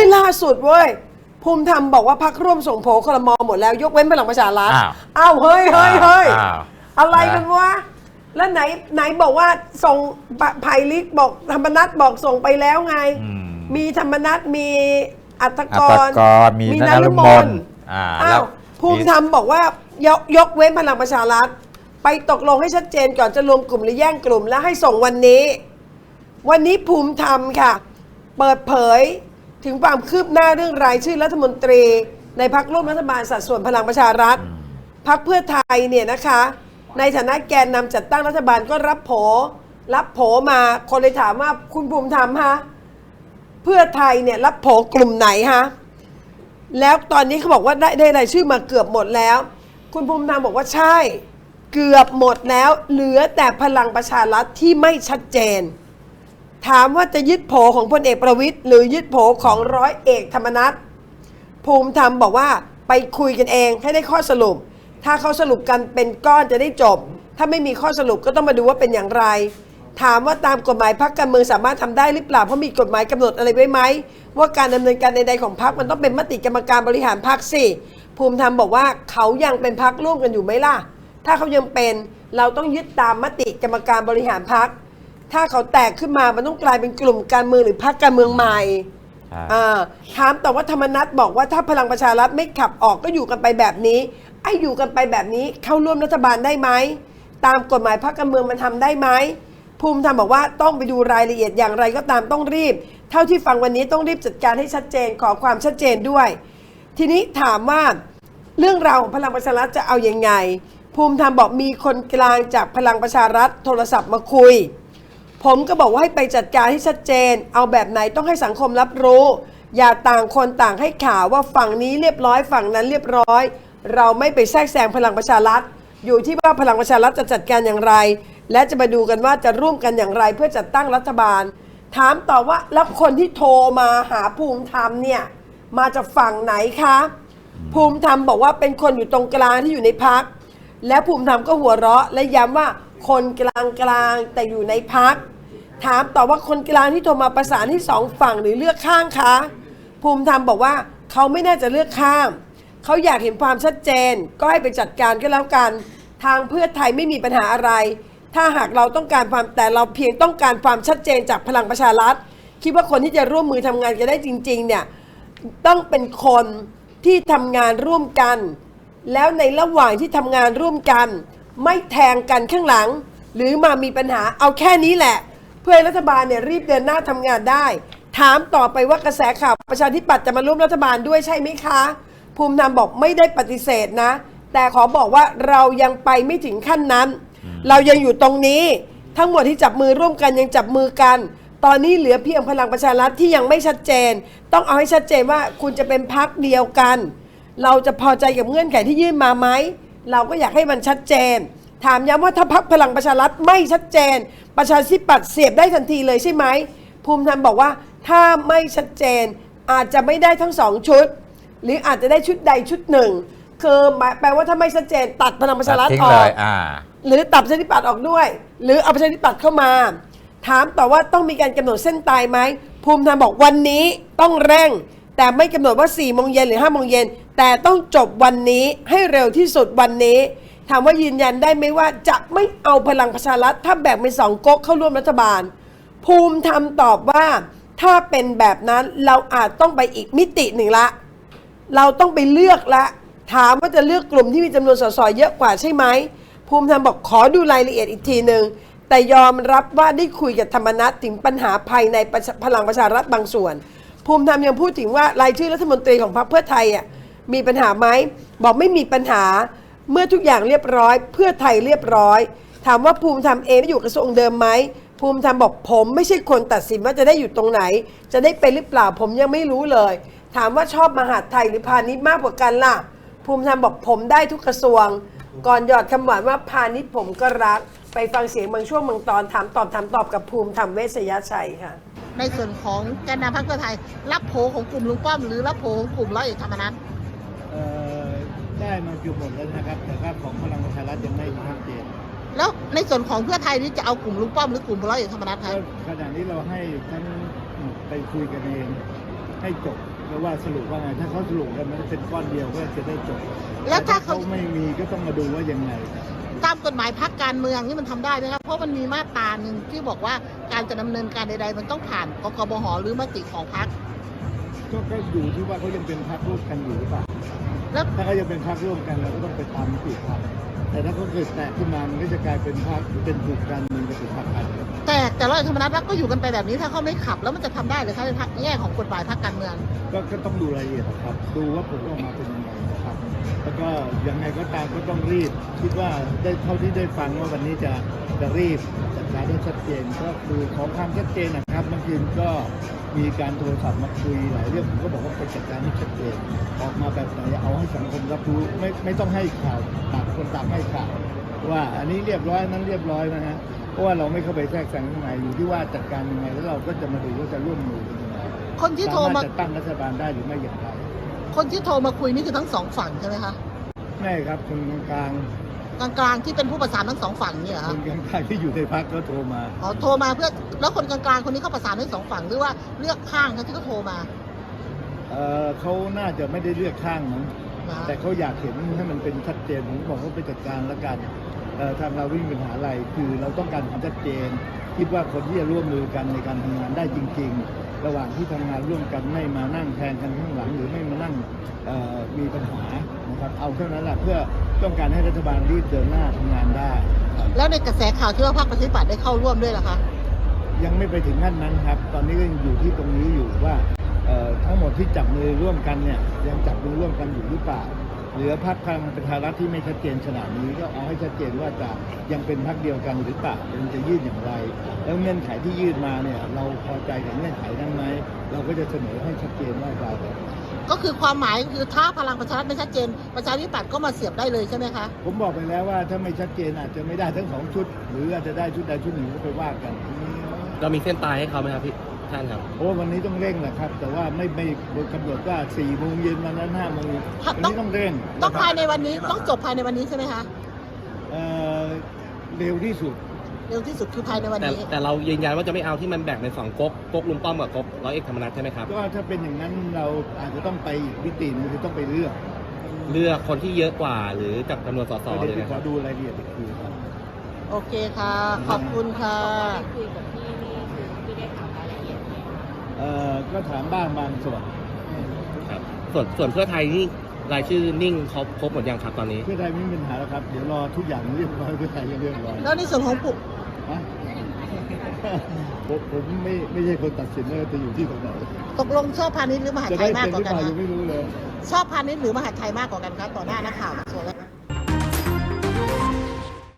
ฮ้ยล่าสุดเว้ย ภูมิธรรมบอกว่าพักร่วมส่งโผล่คลมอหมดแล้ว ยกเว้นพลังประชารัฐอ้าว อ้าวเฮ้ยเฮ้ยเฮ้ยอ้าวอะไรนะกันวะแล้วไหนไหนบอกว่าส่งปะไผ่ลิกบอกธรรมนัตบอกส่งไปแล้วไง อืม มีธรรมนัตมีอัตกอัรตกรมีนนฤมลอ่าอ้าแล้ว วภูมิธรรมบอกว่ายกยกเว้นพลังประชารัฐ ไปตกลงให้ชัดเจนก่อนจะรวมกลุ่มหรือแย่งกลุ่มแล้วให้ส่งวันนี้ วันนี้ภูมิธรรมค่ะ เปิดเผย ถึงความคืบหน้าเรื่องรายชื่อรัฐมนตรี ในพักร่วมรัฐบาลสัดส่วนพลังประชารัฐพักเพื่อไทยเนี่ยนะคะ ในฐานะแกนนำจัดตั้งรัฐบาลก็รับโผรับโผมาคนเลยถามว่าคุณภูมิธรรมฮะเพื่อไทยเนี่ยรับโผกลุ่มไหนฮะแล้วตอนนี้เขาบอกว่าได้ได้รายชื่อมาเกือบหมดแล้ว คุณภูมิธรรมบอกว่าใช่ เกือบหมดแล้ว เหลือแต่พลังประชารัฐที่ไม่ชัดเจน ถามว่าจะยึดโผของพลเอกประวิตยหรือยึดโผของร้อยเอกธรรมนัฐภูมิธรรมบอกว่าไปคุยกันเองให้ได้ข้อสรุป ถ้าเขาสรุปกันเป็นก้อนจะได้จบ ถ้าไม่มีข้อสรุปก็ต้องมาดูว่าเป็นอย่างไร ถามว่าตามกฎหมายพักการเมืองสามารถทำได้หรือเปล่าเพราะมีกฎหมายกำหนดอะไรไว้ไหมว่าการดำเนินการใดๆของพักมันต้องเป็นมติกรรมการบริหารพักสิภูมิธรรมบอกว่าเขายังเป็นพักร่วมกันอยู่ไหมล่ะ ถ้าเขายังเป็นเราต้องยึดตามมติกรรมการบริหารพัก ถ้าเขาแตกขึ้นมามันต้องกลายเป็นกลุ่มการเมืองหรือพักการเมืองใหม่ใช่ อ่าถามแต่ว่าธรรมนัฐบอกว่าถ้าพลังประชารัฐไม่ขับออกก็อยู่กันไปแบบนี้ ไอ้อยู่กันไปแบบนี้เข้าร่วมรัฐบาลได้ไหมตามกฎหมายพรรคการเมืองมันทำได้ไหมภูมิธรรมบอกว่าต้องไปดูรายละเอียดอย่างไรก็ตามต้องรีบ เท่าที่ฟังวันนี้ต้องรีบจัดการให้ชัดเจนขอความชัดเจนด้วย ทีนี้ถามว่าเรื่องราวของพลังประชารัฐจะเอาอยัางไง ภูมิธรรมบอกมีคนกลางจากพลังประชารัฐโทรศัพท์มาคุย ผมก็บอกว่าให้ไปจัดการให้ชัดเจน เอาแบบไหนต้องให้สังคมรับรู้ อย่าต่างคนต่างให้ข่าวว่าฝั่งนี้เรียบร้อยฝั่งนั้นเรียบร้อย เราไม่ไปแทรกแซงพลังประชารัฐ อยู่ที่ว่าพลังประชารัฐจะจัดการอย่างไร และจะมาดูกันว่าจะร่วมกันอย่างไรเพื่อจัดตั้งรัฐบาล ถามต่อว่าแล้วคนที่โทรมาหาภูมิธรรมเนี่ยมาจากฝั่งไหนคะภูมิธรรมบอกว่าเป็นคนอยู่ตรงกลางที่อยู่ในพักและภูมิธรรมก็หัวเราะและย้ำว่าคนกลางกลางแต่อยู่ในพัก ถามต่อว่าคนกลางที่โทรมาประสานที่สองฝั่งหรือเลือกข้างคะ ภูมิธรรมบอกว่าเขาไม่น่าจะเลือกข้างเขาอยากเห็นความชัดเจน ก็ให้ไปจัดการก็แล้วกัน ทางเพื่อไทยไม่มีปัญหาอะไร ถ้าหากเราต้องการความแต่เราเพียงต้องการความชัดเจนจากพลังประชารัฐ คิดว่าคนที่จะร่วมมือทำงานกันได้จริง ๆ เนี่ยต้องเป็นคนที่ทำงานร่วมกัน แล้วในระหว่างที่ทำงานร่วมกัน ไม่แทงกันข้างหลัง หรือมามีปัญหาเอาแค่นี้แหละ เพื่อให้รัฐบาลเนี่ยรีบเดินหน้าทำงานได้ ถามต่อไปว่ากระแสข่าวประชาธิปัตย์จะมาร่วมรัฐบาลด้วยใช่ไหมคะ ภูมิธรรมบอกไม่ได้ปฏิเสธนะ แต่ขอบอกว่าเรายังไปไม่ถึงขั้นนั้น เรายังอยู่ตรงนี้ ทั้งหมดที่จับมือร่วมกันยังจับมือกัน ตอนนี้เหลือเพียงพลังประชารัฐที่ยังไม่ชัดเจน ต้องเอาให้ชัดเจนว่าคุณจะเป็นพักเดียวกัน เราจะพอใจกับเงื่อนไขที่ยื่นมาไหมเราก็อยากให้มันชัดเจน ถามย้ำว่าถ้าพักพลังประชารัฐไม่ชัดเจน ประชาธิปัตย์เสียบได้ทันทีเลยใช่ไหม ภูมิธรรมบอกว่าถ้าไม่ชัดเจน อาจจะไม่ได้ทั้งสองชุด หรืออาจจะได้ชุดใดชุดหนึ่ง คือหมายแปลว่าถ้าไม่ชัดเจน ตัดพลังประชารัฐทิ้งอเลอกยอ่าหรือตัดประชาธิปัตย์ออกด้วย หรือเอาประชาธิปัตย์เข้ามา ถามต่อว่าต้องมีการกำหนดเส้นตายไหมภูมิธรรมบอกวันนี้ต้องเร่ง แต่ไม่กำหนดว่า4ี่โมงเย็นหรือ5้าโมงเย็นแต่ต้องจบวันนี้ให้เร็วที่สุดวันนี้ ถามว่ายืนยันได้ไหมว่าจะไม่เอาพลังประชารัฐถ้าแบ่งเป็นสองก๊กเข้าร่วมรัฐบาล ภูมิธรรมตอบว่าถ้าเป็นแบบนั้นเราอาจต้องไปอีกมิติหนึ่งละ เราต้องไปเลือกละ ถามว่าจะเลือกกลุ่มที่มีจำนวนสสเยอะกว่าใช่ไหมภูมิธรรมบอกขอดูรายละเอียดอีกทีหนึ่งแต่ยอมรับว่าได้คุยกับธรรมนัตถึงปัญหาภายในพลังประชารัฐบางส่วน ภูมิธรรมยังพูดถึงว่ารายชื่อรัฐมนตรีของพรรคเพื่อไทยอะมีปัญหาไหมบอกไม่มีปัญหา เมื่อทุกอย่างเรียบร้อย เพื่อไทยเรียบร้อย ถามว่าภูมิธรรมเองได้อยู่กระทรวงเดิมไหมภูมิธรรมบอกผมไม่ใช่คนตัดสินว่าจะได้อยู่ตรงไหน จะได้เป็นหรือเปล่าผมยังไม่รู้เลย ถามว่าชอบมหาดไทยหรือพาณิชย์มากกว่ากันล่ะ ภูมิธรรมบอกผมได้ทุกกระทรวง ก่อนหยอดคำหวานว่าพาณิชย์ผมก็รัก ไปฟังเสียงบางช่วงบางตอนถามตอบถามตอบกับภูมิธรรมเวชยชัยค่ะ ในส่วนของแกนนำพรรคเพื่อไทย รับโผของกลุ่มลุงป้อมหรือรับโผของกลุ่มร้อยเอกธรรมนัฐ เอ่อได้ มาเกือบหมดแล้วนะครับ แต่ว่าของพลังประชารัฐยังไม่ชัดเจนแล้วในส่วนของเพื่อไทยนี่จะเอากลุ่มลุงป้อมหรือกลุ่มร้อยเอกธรรมนัฐก็คะขณะนี้เราให้ทั้งหมดไปคุยกันเองให้จบแล้วว่าสรุปว่าไงถ้าเขาสรุปกันมันเป็นก้อนเดียวก็จะได้จบแล้วถ้าเขาไม่มีก็ต้องมาดูว่ายังไงตามกฎหมายพักการเมืองนี่มันทำได้ไหมครับ เพราะมันมีมาตราหนึ่งที่บอกว่าการจะดำเนินการใดๆ มันต้องผ่านกกบหหรือมติของพักก็ก็อยู่ที่ว่าเขายังเป็นพรรคร่วมกันอยู่หรือเปล่า แล้วถ้าเขายังเป็นพรรคร่วมกันเราก็ต้องไปตามมติพรรคแต่ถ้าเขาเกิดแตกขึ้นมามันก็จะกลายเป็นพรรคเป็นถูกการเมืองกับถูกพรรคการเมืองแต่แต่ร้อยเอกธรรมนัฐก็อยู่กันไปแบบนี้ถ้าเขาไม่ขับแล้วมันจะทำได้หรือคะในแง่ของกฎหมายพักการเมือง ก็ก็ต้องดูรายละเอียดนะครับ ดูว่าผลออกมาเป็นยังไงนะครับ แล้วก็ยังไงก็ตามก็ต้องรีบ คิดว่าได้เท่าที่ได้ฟังว่าวันนี้จะจะรีบจัดการให้ชัดเจนก็คือขอความชัดเจนนะครับเมื่อคืนก็ มีการโทรศัพท์มาคุยหลายเรื่องผมก็บอกว่าไปจัดการให้ชัดเจนออกมาแบบไหนเอาให้สังคมรับรู้ไม่ไม่ต้องให้ข่าวต่างคนต่างให้ข่าวว่าอันนี้เรียบร้อยนั้นเรียบร้อยนะฮะเพราะว่าเราไม่เข้าไปแทรกแซงข้างในอยู่ที่ว่าจัดการยังไงแล้วเราก็จะมาดูว่าจะร่วมมือกันยังไงคนที่โทรสามารมาถจัดตั้งรัฐบาลได้หรือไม่อย่างไรคนที่โทรมาคุยนี่คือทั้งสองฝั่งใช่ไหมคะ ไม่ครับคนกลางกลางๆที่เป็นผู้ประสานทั้งสองฝั่งเนี่ยเหรอๆคคะนกลางๆที่อยู่ในพักก็โทรมา อ๋อโทรมาเพื่อแล้วคนกลางๆคนนี้เขาประสานทั้งสองฝั่งหรือว่าเลือกข้างคะที่เขาโทรมาเอ่อเขาน่าจะไม่ได้เลือกข้างมั้งนะแต่เขาอยากเห็นให้มันเป็นชัดเจนผมบอกว่าไปจัดการแล้วกันเอ่อ ทางเราวิ่งปัญหาอะไรคือเราต้องการความชัดเจน คิดว่าคนที่จะร่วมมือกันในการทำงานได้จริง ๆ ระหว่างที่ทำงานร่วมกันไม่มานั่งแทนกันข้างหลัง หรือไม่มานั่งเอ่อมีปัญหานะครับเอาเท่านั้นแหละเพื่อต้องการให้รัฐบาลรีบเดินหน้าทำงานได้ครับแล้วในกระแสข่าวที่ว่าพรรคประชาธิปัตย์ได้เข้าร่วมด้วยเหรอคะยังไม่ไปถึงขั้นนั้นครับ ตอนนี้ก็ยังอยู่ที่ตรงนี้อยู่ว่าเอ่อทั้งหมดที่จับมือร่วมกันเนี่ยยังจับมือร่วมกันอยู่หรือเปล่า เหลือพรรคพลังประชารัฐที่ไม่ชัดเจนขนาดนี้ก็เอาให้ชัดเจนว่าจะยังเป็นพรรคเดียวกันหรือเปล่ามันจะยื่นอย่างไร แล้วเงื่อนไขที่ยื่นมาเนี่ยเราพอใจกับเงื่อนไขนั้นไหมเราก็จะเสนอให้ชัดเจนว่าเราก็คือความหมายคือถ้าพลังประชารัฐไม่ชัดเจน ประชาธิปัตย์ก็มาเสียบได้เลยใช่ไหมคะ ผมบอกไปแล้วว่าถ้าไม่ชัดเจนอาจจะไม่ได้ทั้งสองชุด หรืออาจจะได้ชุดใดชุดหนึ่งก็ไปว่ากันเรามีเส้นตายให้เขาไหมครับพี่ ท่านครับเพราะว่าวันนี้ต้องเร่งแหละครับ แต่ว่าไม่ไม่กำหนดว่า4ี่โมงเย็นวันนั้นห้าโมงครับวันนี้ต้องเร่งต้องภายในวันนี้ต้องจบภายในวันนี้ใช่ไหมคะเอ่อเร็วที่สุดเร็วที่สุดคือภายในวันแต่นี้แต่เรายืนยันว่าจะไม่เอาที่มันแบ่งเป็นสองก๊กก๊กลุงป้อมกับก๊กร้อยเอกธรรมนัฐใช่ไหมครับก็ถ้าเป็นอย่างนั้นเราอาจจะต้องไปอีกมิติหนึงคือต้องไปเลือก เลือกคนที่เยอะกว่าหรือจากจำนวนสสก็เลเดี๋ยวยไปนะขคอรับดูรายละเอียดอีกทีครับโอเคค่ะ ขอบคุณค่ะคุยกับพี่นี่คือพี่ได้ถาม เอ่อก็ถามบ้างบางส่วน ครับส่วนส่วนเพื่อไทยนี่รายชื่อนิ่งครบครบหมดยังครับตอนนี้ เพื่อไทยไม่มีปัญหาแล้วครับ เดี๋ยวรอทุกอย่างเรียบร้อยเพื่อไทยจะเรียบร้อยแล้วในส่วนของปุฮะ ผมผมไม่ไม่ใช่คนตัดสินว่าจะอยู่ที่ตรงไหนตกลงชอบพาณิชย์หรือมหาจะไทได้ยมากเป็นกหรืว่าอกันเปล่าคะยังไม่รู้เลย ชอบพาณิชย์หรือมหาไทยมากกว่ากันคะต่อหน้านักข่าวส่วนแรก